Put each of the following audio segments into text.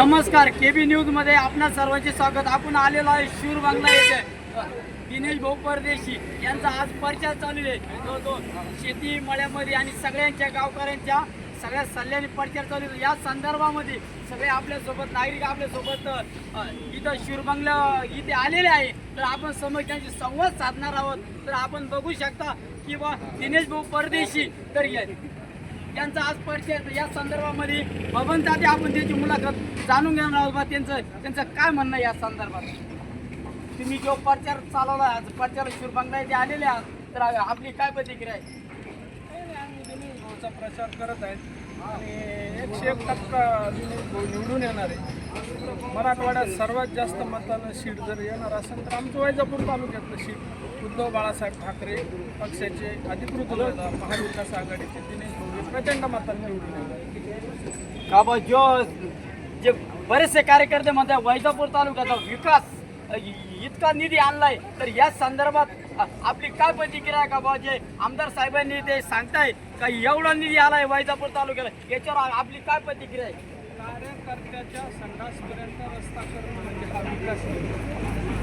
नमस्कार केबी न्यूजमध्ये आपणा सर्वांचे स्वागत. आपण आलेलो आहे शूर बांगला येथे. दिनेश भाऊ परदेशी यांचा आज प्रचार चालू आहे. जो तो शेती मळ्यामध्ये आणि सगळ्यांच्या गावकऱ्यांच्या सगळ्या सल्ल्याने प्रचार चालू आहे. या संदर्भामध्ये सगळे आपल्यासोबत नागरिक आपल्यासोबत इथं शूरबंगला इथे आलेले आहे. तर आपण समोर त्यांची संवाद साधणार आहोत. तर आपण बघू शकता की बा दिनेश भाऊ परदेशी तर या- यांचा आज परिचय आहे. या संदर्भामध्ये बबन ताते आपण त्यांची मुलाखत जाणून घेणार आहोत बा. त्यांचं त्यांचं काय म्हणणं या संदर्भात? तुम्ही जो प्रचार चालवला आज प्रचार शूरबंगला इथे आलेले आहात तर आपली काय प्रतिक्रिया आहे? प्रचार करत आहेत. आणि एकशे एक टक्का निवडून येणार आहे. मराठवाड्यात सर्वात जास्त मतानं सीट जर येणार असेल तर आमचं वैजापूर तालुक्यातलं सीट उद्धव बाळासाहेब ठाकरे पक्षाचे अधिकृत महाविकास आघाडीचे दिनेश भोगे प्रचंड मतांनी निवडून का बा जो जे बरेचसे कार्यकर्ते म्हणतात वैजापूर तालुक्याचा विकास इतका निधी आणलाय तर या संदर्भात आपली काय प्रतिक्रिया आहे का बा जे आमदार साहेबांनी ते सांगताय का एवढा निधी आलाय वैजापूर तालुक्याला याच्यावर आपली काय प्रतिक्रिया आहे? कार्यकर्त्याच्या संडासपर्यंत रस्ता करणं म्हणजे हा विकास नाही.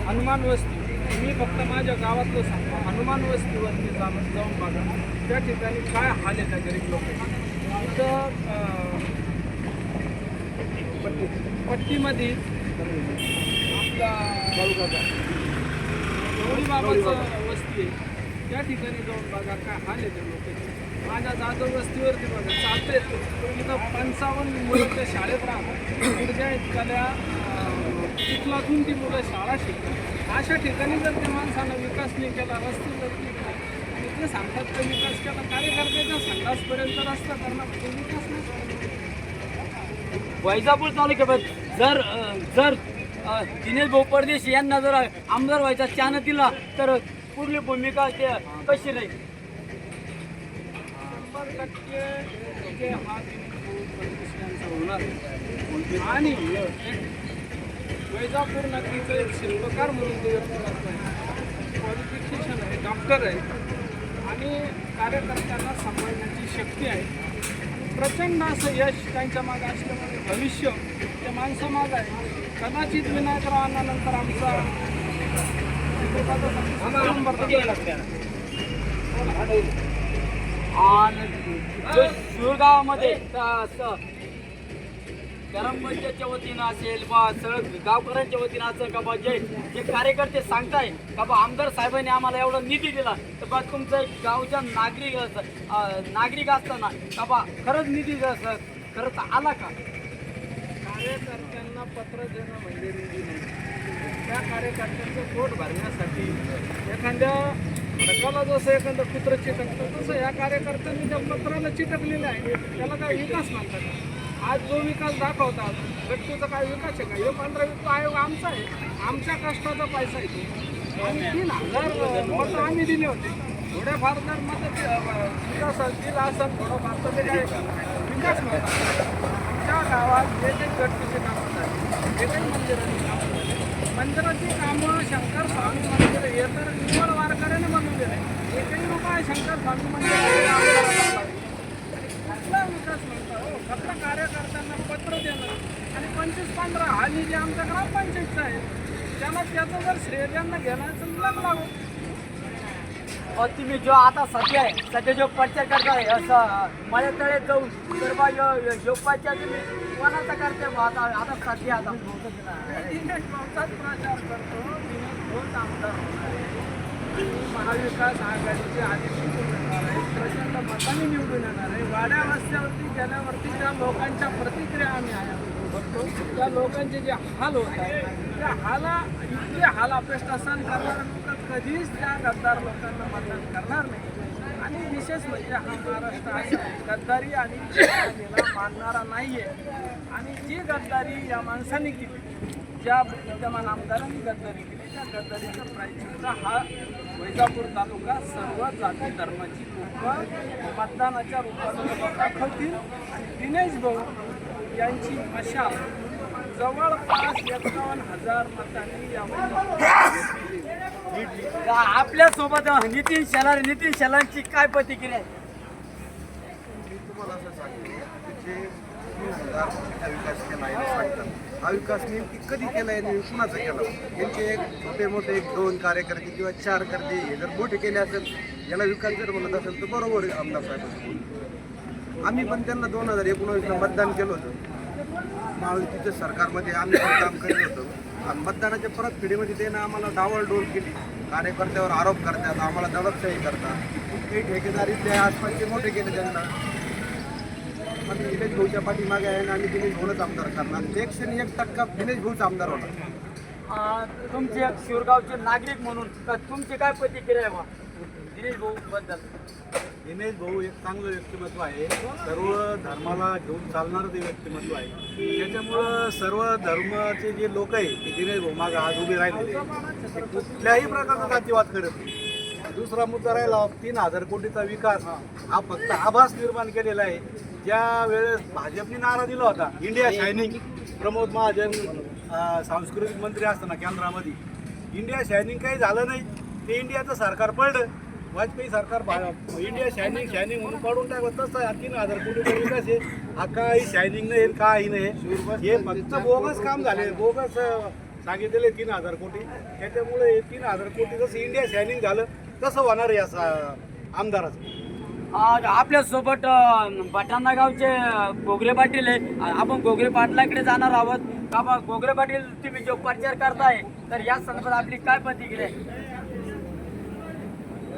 हनुमान वस्ती मी फक्त माझ्या गावातलं सांगतो. हनुमान वस्तीवरती जाऊन जाऊन बघा. त्या ठिकाणी काय हाल आहे त्या गरीब लोक इथं पट्टी पट्टीमध्ये आपला गौरी बाबाचं वस्ती आहे. त्या ठिकाणी जाऊन बघा काय हाल आहे त्या लोकांचे. माझ्या जाधव वस्तीवरती बघा चालते इथं पंचावन्न मुलं त्या शाळेत राहतात. पुढच्या एखाद्या चिखलातून ती मुलं शाळा शिकतात. अशा ठिकाणी जर त्या माणसानं विकास नाही केला रस्ते जर नाही केले, आणि ते सांगतात तर विकास केला कार्यकर्त्याच्या संघासपर्यंत रस्ता करणार ते विकास नाही वैजापूर तालुक्यात जर जर दिनेश भाऊ यांना जर आमदार व्हायचा चान दिला तर पुढली भूमिका ते कशी राहील? टक्के जे हा होणार आणि वैजापूर नगरीचं एक शिल्पकार म्हणून ते व्यक्तिमत्व आहे क्वालिफिकेशन आहे डॉक्टर आहे. आणि कार्यकर्त्यांना सांभाळण्याची शक्ती आहे. प्रचंड असं यश त्यांच्या मागे असल्यामुळे भविष्य त्या माणसामाग आहे. कदाचित विनायकराव अण्णानंतर आमचा नंबर आणि जो शिवगावामध्ये अ, वतीनं असेल बा सगळं गावकऱ्यांच्या वतीनं असेल का बा जे जे कार्यकर्ते सांगताय का बा आमदार साहेबांनी आम्हाला एवढा निधी दिला तर बा तुमचं एक गावच्या नागरिक नागरिक असताना का बा खरंच निधी जसं खरंच आला का? कार्यकर्त्यांना पत्र देणं म्हणजे निधी नाही. त्या कार्यकर्त्यांचं पोट भरण्यासाठी एखाद्या खडकाला जसं एखादं कुत्र चिटकतं तसं या कार्यकर्त्यांनी त्या पत्राला चिटकलेलं आहे त्याला काय विकास मानतात आज जो विकास दाखवतात गट्टूचा काय विकास आहे का? हे पंधरा वित्त आयोग आमचा आहे. आमच्या कष्टाचा पैसा आहे. आणि तीन हजार मतं आम्ही दिले होते. थोड्याफार जर मत विकास दिला असं थोडंफार तर ते काय विकास मिळतात आमच्या गावात जे जे गटकीचे कामं झाली जे काही मंदिरांची कामं झाली मंदिराची कामं शंकर स्वामी मंदिर हे तर निवड वारकऱ्याने बनवलेलं आहे एकही रुपये शंकर स्वामी मंदिर कसला विकास म्हणता हो फक्त कार्यकर्त्यांना पत्र देणं आणि पंचवीस पंधरा हा निधी आमच्या ग्रामपंचायतचा आहे त्यांना त्याचं जर श्रेय त्यांना घेण्याचं लग लागू अ, तुम्ही जो आता सध्या आहे सध्या जो प्रचार करताय असं माझ्या तळे जाऊन तर बा यो यो- यो प्रचार तुम्ही कोणाचा करते बा हो आता आता सध्या आता? दिनेश भाऊचाच प्रचार करतो दिनेश भाऊच आमदार होणार आहे. महाविकास आघाडीचे आदेश प्रचंड मताने निवडून येणार आहे. वाड्या रस्त्यावरती गेल्यावरती ज्या लोकांच्या प्रतिक्रिया आम्ही बघतो. त्या लोकांचे जे हाल होत आहेत त्या हाला इतके हाल अपेष्टा सहन करणारे लोक कधीच त्या गद्दार लोकांना मतदान करणार नाही. आणि विशेष म्हणजे हा महाराष्ट्र असा गद्दारी आणि याला मानणारा नाहीये. आणि जी गद्दारी या माणसाने केली ज्या विद्यमान आमदारांनी गद्दारी केली त्या गद्दारीचा प्रायचित्त हा वैजापूर तालुका सर्व जाती धर्माची लोक मतदानाच्या रूपात दाखवतील आणि दिनेश भाऊ यांची आशा जवळपास एकावन्न हजार मतांनी या आपल्यासोबत आपल्यासोबत नितीन शेलार नितीन शेलारची काय प्रतिक्रिया मी तुम्हाला असं सांगेन जे विकास केला आहे सांगतात. हा विकास नेमकी कधी केला आणि कुणाचा केला? यांचे एक छोटे मोठे एक दोन कार्यकर्ते किंवा चार करते हे जर मोठे केले असेल याला विकास जर म्हणत असेल तर बरोबर आहे आमदार साहेब. आम्ही पण त्यांना दोन हजार एकोणावीसला मतदान केलं होतं. महायुतीच्या सरकारमध्ये आम्ही पण काम करत होतो. आणि मतदानाच्या परत पिढीमध्ये त्यानं आम्हाला डावलडोल केली. कार्यकर्त्यावर आरोप करतात आम्हाला दडपशाही करतात. हे ठेकेदार इथले आसपासचे मोठे केले त्यांना. पण दिनेश भाऊच्या पाठीमागे आहे आणि आम्ही दिनेश भाऊनच आमदार करणार. एकशे आणि एक टक्का दिनेश भाऊच आमदार होणार. तुमचे एक शिवगावचे नागरिक म्हणून का तुमची काय प्रतिक्रिया आहे दिनेश भाऊ बद्दल. दिनेश भाऊ एक चांगलं व्यक्तिमत्व आहे. सर्व धर्माला घेऊन चालणारं ते व्यक्तिमत्व आहे. त्याच्यामुळं सर्व धर्माचे जे लोक आहे ते दिनेश भाऊ मागे आज उभे राहिले ते कुठल्याही प्रकारचा जातीवाद करत नाही. दुसरा मुद्दा राहिला तीन हजार कोटीचा विकास हा फक्त आभास निर्माण केलेला आहे. ज्या वेळेस भाजपने नारा दिला होता इंडिया शायनिंग प्रमोद महाजन सांस्कृतिक मंत्री असताना केंद्रामध्ये. इंडिया शायनिंग काही झालं नाही. ते इंडियाचं सरकार पडलं. वाजपेयी सरकार इंडिया शायनिंग शायनिंग म्हणून काढून टाकलं. तसं हा तीन हजार कोटी विकास आहे. हा काही शायनिंग नाही काही नाही. हे फक्त बोगस काम झाले. बोगस सांगितलेले तीन हजार कोटी. त्याच्यामुळे तीन हजार कोटी जसं इंडिया शायनिंग झालं. तसं होणार आहे असं आमदाराचं. आपल्यासोबत अं, गावचे गोगरे पाटील आहे. आपण गोगरे पाटलाकडे जाणार आहोत. का बा गोगरे पाटील तुम्ही जो प्रचार करताय तर या संदर्भात आपली काय प्रतिक्रिया आहे?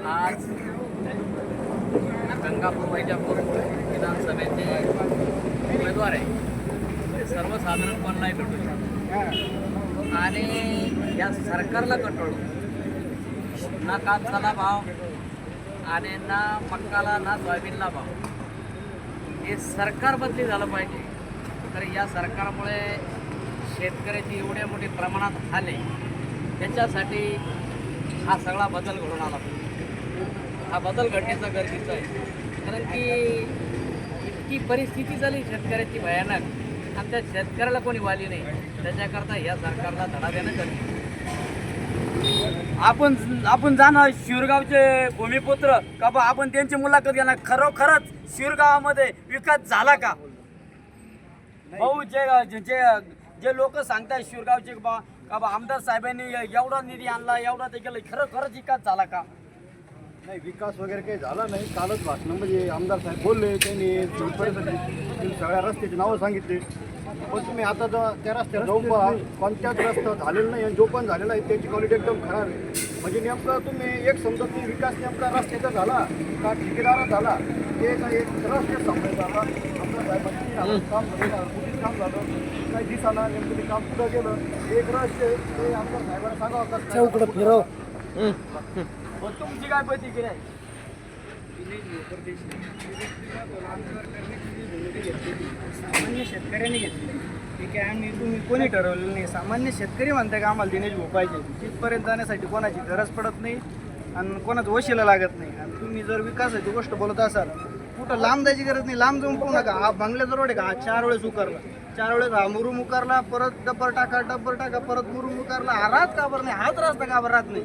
आज गंगापूर वैजापूर विधानसभेचे उमेदवार आहे. सर्वसाधारणपण नाही भेटू आणि या सरकारला कंट्रोल ना कापसाला भाव आणि ना मक्काला ना सोयाबीनला भाव. हे सरकार बदली झालं पाहिजे. तर या सरकारमुळे शेतकऱ्याची एवढ्या मोठी प्रमाणात हाले त्याच्यासाठी हा सगळा बदल घडून आला. पाहिजे हा बदल घडण्याचं गरजेचं आहे. कारण की इतकी परिस्थिती झाली शेतकऱ्याची भयानक. आणि त्या शेतकऱ्याला कोणी वाली नाही. त्याच्याकरता या सरकारला धडा देणं गरजेचं आपण आपण जाणार शिरगावचे भूमिपुत्र. का बा आपण त्यांची मुलाखत घेणार. खरोखरच शिरगावामध्ये विकास झाला का? भाऊ जे जे- जे लोक सांगतात शिरगावचे बा का बा आमदार साहेबांनी एवढा निधी आणला एवढा ते केलं खरोखरच विकास झाला का? नाही विकास वगैरे काही झाला नाही. कालच भाषणामध्ये आमदार साहेब बोलले त्यांनी सगळ्या रस्त्याची नावं सांगितली पण तुम्ही आता जर त्या रस्त्यात जाऊन पहा कोणत्याच रस्ता झालेला नाही आणि जो पण झालेला आहे त्याची क्वालिटी एकदम खराब आहे. म्हणजे नेमकं तुम्ही एक समजा की विकास नेमका रस्त्याचा झाला का ठेकेदारा झाला ते काही एक रस्ते समजायचा झाला आमदार साहेबांनी झालं, काम झालं कुठेच काम झालं काही दिसाना नेमकं ते काम पुढं गेलं एक रस्ते ते आमदार साहेबांना सांगावं का चौकडं फिरव. तुमची काय प्रतिक्रिया आहे? सामान्य शेतकऱ्यांनी घेतले. ठीक आहे आम्ही तुम्ही कोणी ठरवलेलं नाही. सामान्य शेतकरी म्हणताय का आम्हाला दिनेश भाऊ पाहिजे. तिथपर्यंत जाण्यासाठी कोणाची गरज पडत नाही आणि कोणाचं वशीला लागत नाही. आणि तुम्ही जर विकासाची गोष्ट बोलत असाल कुठं लांब जायची गरज नाही. लांब जाऊन पाहू नका. हा बंगल्याचा रोड आहे का? हा चार वेळेस उकारला. चार वेळेस हा मुरुम उकारला परत डब्बर टाका डब्बर टाका परत मुरुम उकारला. हा रात काबर नाही? हाच रस्ता काबर राहत नाही?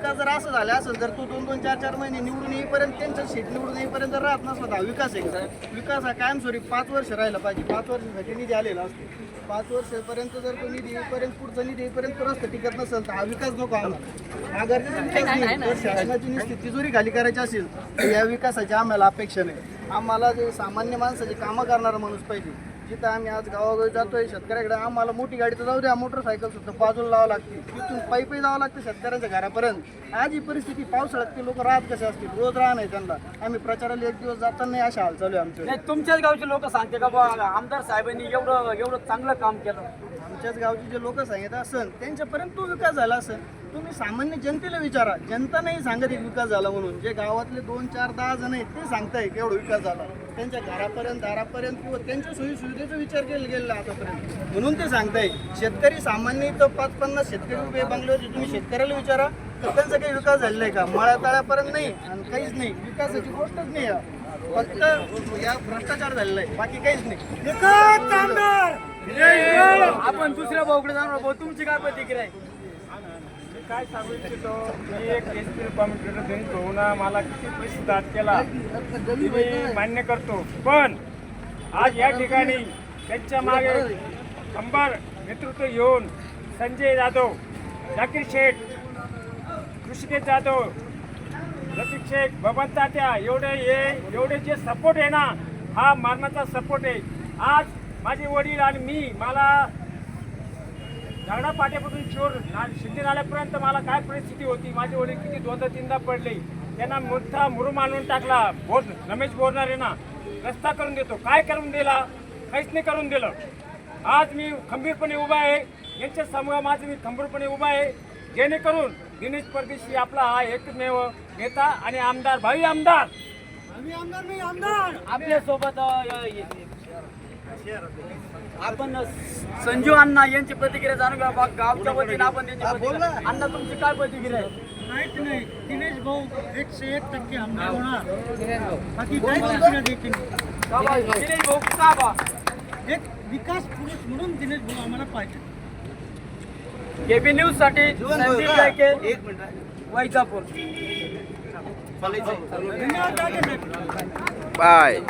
विकास जर असं झाला असेल जर तू दोन दोन चार चार महिने निवडून येईपर्यंत त्यांचं शेत निवडून येईपर्यंत जर राहत नसला तर हा विकास आहे का विकास हा कायमस्वरूपी पाच वर्ष राहिला पाहिजे. पाच वर्षासाठी निधी आलेला असतो. पाच वर्षापर्यंत जर तो निधी येईपर्यंत पुढचा निधी येईपर्यंत तो रस्ता टिकत नसेल तर हा विकास नको आम्हाला. हा गरजेचा तर शासनाची नुसती तिजोरी खाली करायची असेल तर या विकासाची आम्हाला अपेक्षा नाही. आम्हाला जे सामान्य माणसाचे कामं करणारा माणूस पाहिजे. जिथं आम्ही आज गावागावी जातोय शेतकऱ्याकडे आम्हाला मोठी गाडी तर जाऊ द्या मोटरसायकल सुद्धा बाजूला लावावं लागते. तिथून पायी जावं लागतं शेतकऱ्यांच्या घरापर्यंत. आज ही परिस्थिती पावसाळ्यात ते लोक राहत कसे असतील? रोज राह नाही त्यांना. आम्ही प्रचाराला एक दिवस जाताना नाही अशा हाल चालू आहे आमच्या नाही तुमच्याच गावचे लोक सांगते का बा आमदार साहेबांनी एवढं एवढं चांगलं काम केलं. आमच्याच गावचे जे लोक सांगत असन त्यांच्यापर्यंत तो विकास झाला असेल तुम्ही सामान्य जनतेला विचारा. जनता नाही सांगत एक विकास झाला म्हणून. जे गावातले दोन चार दहा जण आहेत ते सांगताय की एवढा विकास झाला. त्यांच्या घरापर्यंत दारापर्यंत किंवा त्यांच्या सोयी सुविधेचा विचार केला गेलेला आतापर्यंत. म्हणून ते सांगताय शेतकरी सामान्य इथं पाच पन्नास शेतकरी उभे बंगल्यावरचे तुम्ही शेतकऱ्याला विचारा तर त्यांचा काही विकास झालेला आहे का? मळ्या तळ्यापर्यंत नाही आणि काहीच नाही. विकासाची गोष्टच नाही. फक्त या भ्रष्टाचार झालेला आहे बाकी काहीच नाही. आपण दुसऱ्या भाऊकडे जाणार भाऊ तुमची काय प्रतिक्रिया आहे? काय सांगू इच्छितो? मी एक एस पी कॉम्प्युटर देऊन भाऊना मला किती पैसे दाद केला. मी मान्य करतो. पण आज या ठिकाणी त्यांच्या मागे शंभर नेतृत्व घेऊन संजय जाधव जाकीर शेठ कृषिकेश जाधव रफिक शेख बबन तात्या एवढे हे एवढे जे सपोर्ट आहे ना हा मारण्याचा सपोर्ट आहे. आज माझे वडील आणि मी मला झाडा पाट्यापासून चोर ना शिंदे नाल्यापर्यंत मला काय परिस्थिती होती? माझे वडील किती दोनदा तीनदा पडले? त्यांना मोठा मुरुम आणून टाकला. बोर रमेश बोरणारे ना? रस्ता करून देतो. काय करून दिला? काहीच नाही करून दिलं. आज मी खंबीरपणे उभा आहे. यांच्या समोर माझं मी खंबीरपणे उभा आहे. जेणेकरून दिनेश परदेशी आपला हा एकमेव नेता आणि आमदार भावी आमदार! आपल्यासोबत आपण संजू अण्णा यांची प्रतिक्रिया जाणून घ्या. बा- गावच्या वतीने आपण त्यांची प्रतिक्रिया अण्णा तुमची काय प्रतिक्रिया आहे? माहीत नाही. दिनेश भाऊ एकशे एक टक्के आमदार होणार. बाकी का बा? दिनेश भाऊ का बा? एक विकास पुरुष म्हणून दिनेश भाऊ आम्हाला पाहिजे. केबी न्यूजसाठी संदीप वैजापूर. धन्यवाद साहेब. बाय.